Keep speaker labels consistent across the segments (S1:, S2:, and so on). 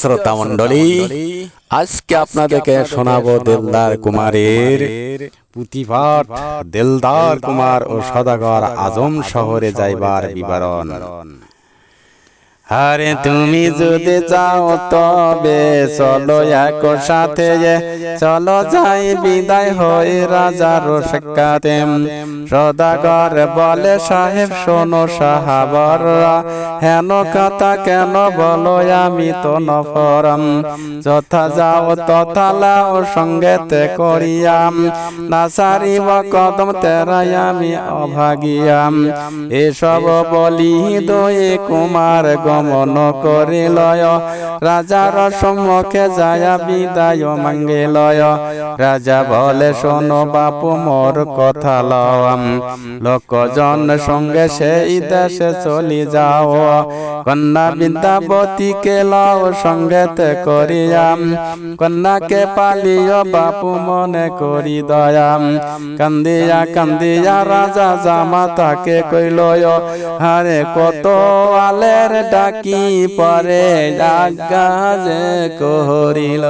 S1: শ্রোতা মন্ডলী আজকে আপনাদেরকে শোনাবো দেলদার কুমারের পুঁথিপাঠ। দেলদার কুমার ও সদাগর আজম শহরে যাইবার বিবরণ। আরে তুমি যদি যাও তবে চলো এক সাথে চলো যাই বিদায় হয়ে রাজার সাক্ষাতে সদাগর বলে, সাহেব, শোনো সাহাবর হেন কথা কেন বলো আমি তো নফরম। যথা যাও, তথা লাও সঙ্গেতে করিয়াম। না সারিব কদম তেরাই আমি অভাগিয়াম। এসব বলি দয়ে কুমার গমন করিলয়। রাজার সম্মুখে যায় বিদায় মাঙ্গিলয়। রাজা বলে শোনো বাপু মোর কথা লওয়াম লোকজন সঙ্গে সেই দেশে চলি যাও। কন্যা বিদ্যাবতীকে লও সঙ্গেতে করিয়াম কন্যাকে পালিও বাপু মনে করি দয়াম কান্দিয়া কান্দিয়া রাজা জামা তাকে কইলয় হারে কত আলের ডাকি পরে আজ্ঞা যে করিল।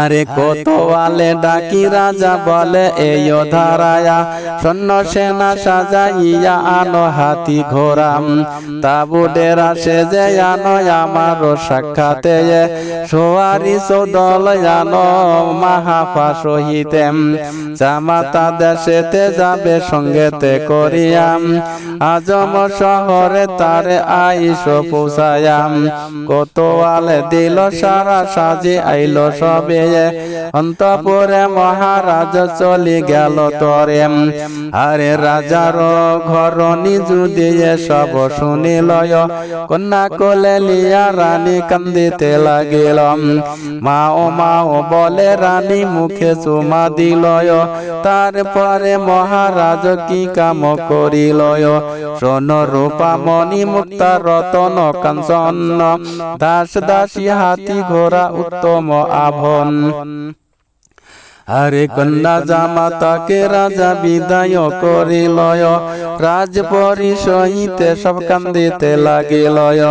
S1: আরে কত আলে ডাকি রাজা বলে এই ধারায়া সৈন্য সেনা সাজাইয়া আনো হাতি ঘোরাম তাবু ডেরা সেজে আনো আমার সাক্ষাতে। সোয়ারি চৌদল আনো মাহাফা সহিতেম। জামাতা দেশেতে যাবে সঙ্গেতে করিয়াম। আজম শহরে তারে আইস পৌঁছায়াম কত আলে দিল সারা সাজে আইল সবে। অন্তপুরে মহারাজ চলি গেল তরে। আরে রাজার ঘর নিজু দিয়ে সব শুনিলয়। কন্যা কোলে লিয়া রানী কান্দিতে লাগিল। মা ও মা ও বলে রানী মুখে চুমা দিলয়। তারপরে মহারাজ কি কাম করিলয়? সোন রূপা মণি মুক্তা রতন কাঞ্চন। দাস দাসী হাতি ঘোড়া উত্তম আভন আরে কন্যা জামাতাকে রাজা বিদায় করিলয় রাজ পরিসহিতে সব কান্দিতে লাগিলয়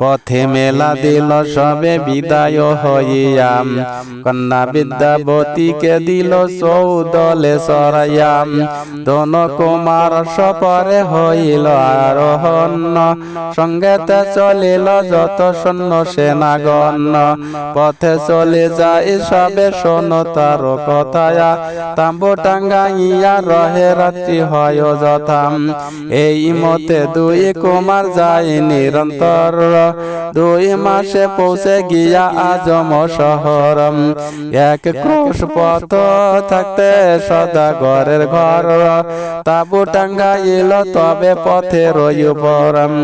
S1: পথে মেলা দিল, সবে বিদায় হইয়াম। কন্যা বিদ্যাবতীকে দিল সৌদলে সরাইয়াম। দন কুমার সপরে হইল আরোহণ। সঙ্গেতে চলিল যত সৈন্য সেনাগণ। পথে চলে যায় সবে শোন তার কথায়া। তাম্বু টাঙ্গাইয়া রহে রাত্রি হয় যথাম এই মতে দুই কুমার যায় নিরন্তর। দুই মাসে পৌঁছে গিয়া আজম শহর এক ক্রোশ পথ থাকতে সদাগরের ঘর। তাবু টাঙ্গাইল তবে পথে রই পরম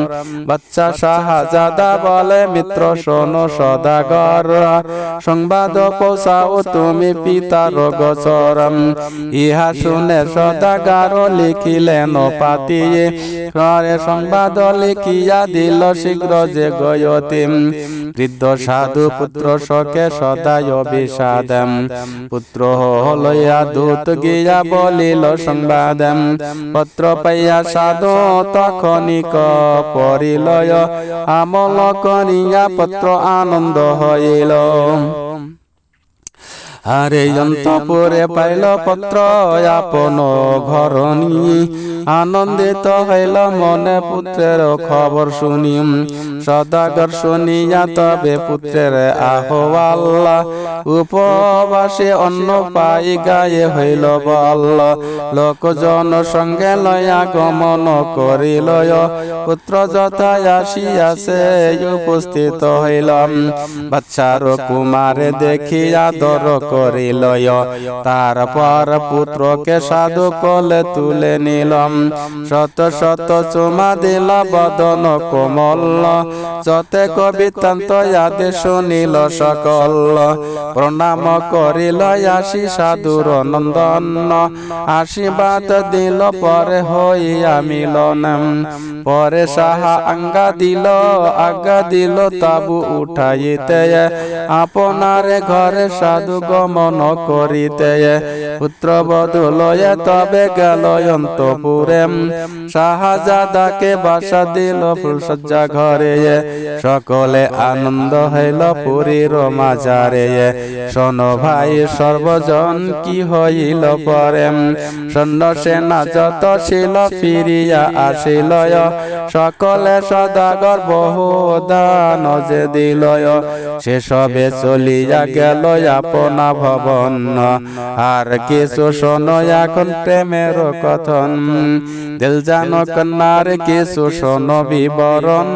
S1: বাচ্চা শাহজাদা বলে মিত্র শোনো সদাগর সংবাদ পৌঁছাও তুমি পিতার গোচরম ইহা শুনে সদাগার লিখিলেন পাতিয়ে ঘরে সংবাদ লিখিয়া দিল শীঘ্র যে গয়তিম। বৃদ্ধ সাধু পুত্র শোকে সদায় বিষাদ পুত্র হলইয়া দূত গিয়া বলিল, সংবাদ পত্র পাইয়া সাধু তখনিক পরিলয়। আমল করিয়া পত্র আনন্দ হইল। আরে অন্তপুরে পাইল পত্র আপন ঘরণী। আনন্দিত হইল মনে পুত্রের খবর শুনি। সদাগর শুনিয়া তবে পুত্রের আহ্বাল। উপবাসে অন্ন পাই গায়ে হইল বল। লোকজন সঙ্গে লয়া গমন করিল পুত্র যথা আসিয়াছে উপস্থিত হইলাম। বাচ্চার কুমারে দেখিয়া দর করিলয় তারপর পুত্রকে সাধু কলে তুলে নিলাম। শত শত চুমা দিল বদন কোমল। যতে কবিতান্ত আদে শুনিল সকল। প্রণাম করিল আসি সাধুর নন্দন। আশীর্বাদ দিল পরে হইয়া মিলন। পরে সাহা আঙ্গা দিল আজ্ঞা দিল তাবু উঠাইতে। আপনারে ঘরে সাধু গমন করিতে। পুত্র বধুলয়ে তবে গেল অন্তপুরে শাহজাদাকে বাসা দিল ফুলসজ্জা ঘরে। সকলে আনন্দ হইল পুরীর মাজারে। শোনো ভাই সর্বজন কি হইল পরে সৈন্য সেনা যত ছিল ফিরিয়া আসিল সকলে সদাগর বহু দান যে দিল সেসবে চলিয়া গেল আপনা ভবন। আর কিছু শোনো এখন প্রেমের কথন। দিল জানো কন্যার কিছু শোনো বিবরণ।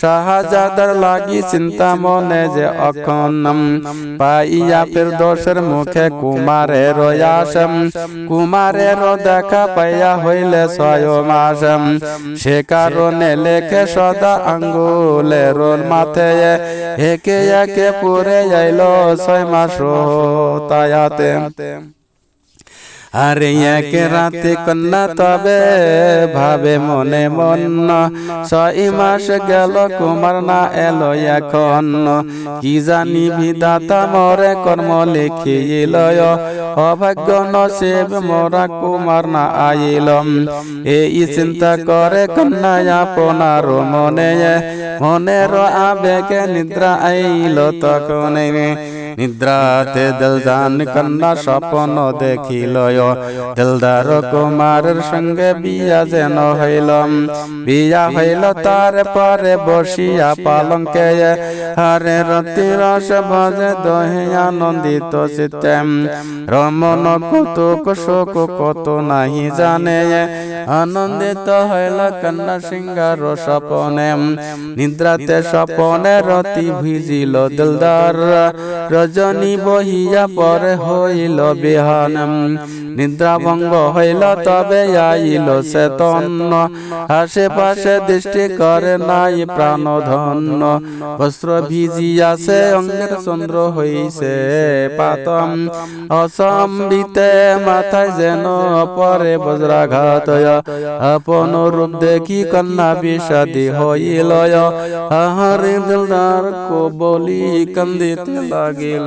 S1: শাহজাদার লাগি চিন্তা মনে যে অখন পাইয়া ফের দোষের মুখে কুমারের আসাম কুমারের দেখা পাইয়া হইলে ছয় মাস সে কারণে লেখে সদা আঙ্গুলের মাথে একে একে পুরে যাইল ছয় মাস তায়াতে আরে এক রাতে কন্যা তবে ভাবে মনে মন ছয় মাস গেল কুমার না এলো এখন। কি জানি বিদাতা মরে কর্ম লিখিল অভাগ্য নসিব মোরা কুমার না আইল এই চিন্তা করে কন্যা আপনার মনে। মনের আবেগে নিদ্রা আইল তখন নিদ্রাতে দিলদান কন্যা স্বপ্ন দেখিল দিলদার কুমারের সঙ্গে বিয়া যেন হইল বিয়া হইল তার পরে বসিয়া পালঙ্কে। হারে রতি রস ভজে দহে আনন্দিত চিত্তে রমন কৌতুক শোক কত নাহি জানে। আনন্দিত হইল কন্যা সিংহার স্বপনে নিদ্রাতে স্বপনে রতি ভিজিল দিলদার। রজনী বহিয়া পরে হইল বিহান নিদ্রা ভঙ্গ হইল তবে আইল চেতন আশেপাশে দৃষ্টি করে নাই প্রাণ ধন্য বস্ত্র ভিজিয়াছে অঙ্গের চন্দ্র হইছে পাতম। অসম্বিতে মাথায় যেন পরে বজ্রাঘাত আপন রূপ দেখি কন্যা বিষাদি হইল আহারে দিলদার কো বলি কান্দিতে লাগিল।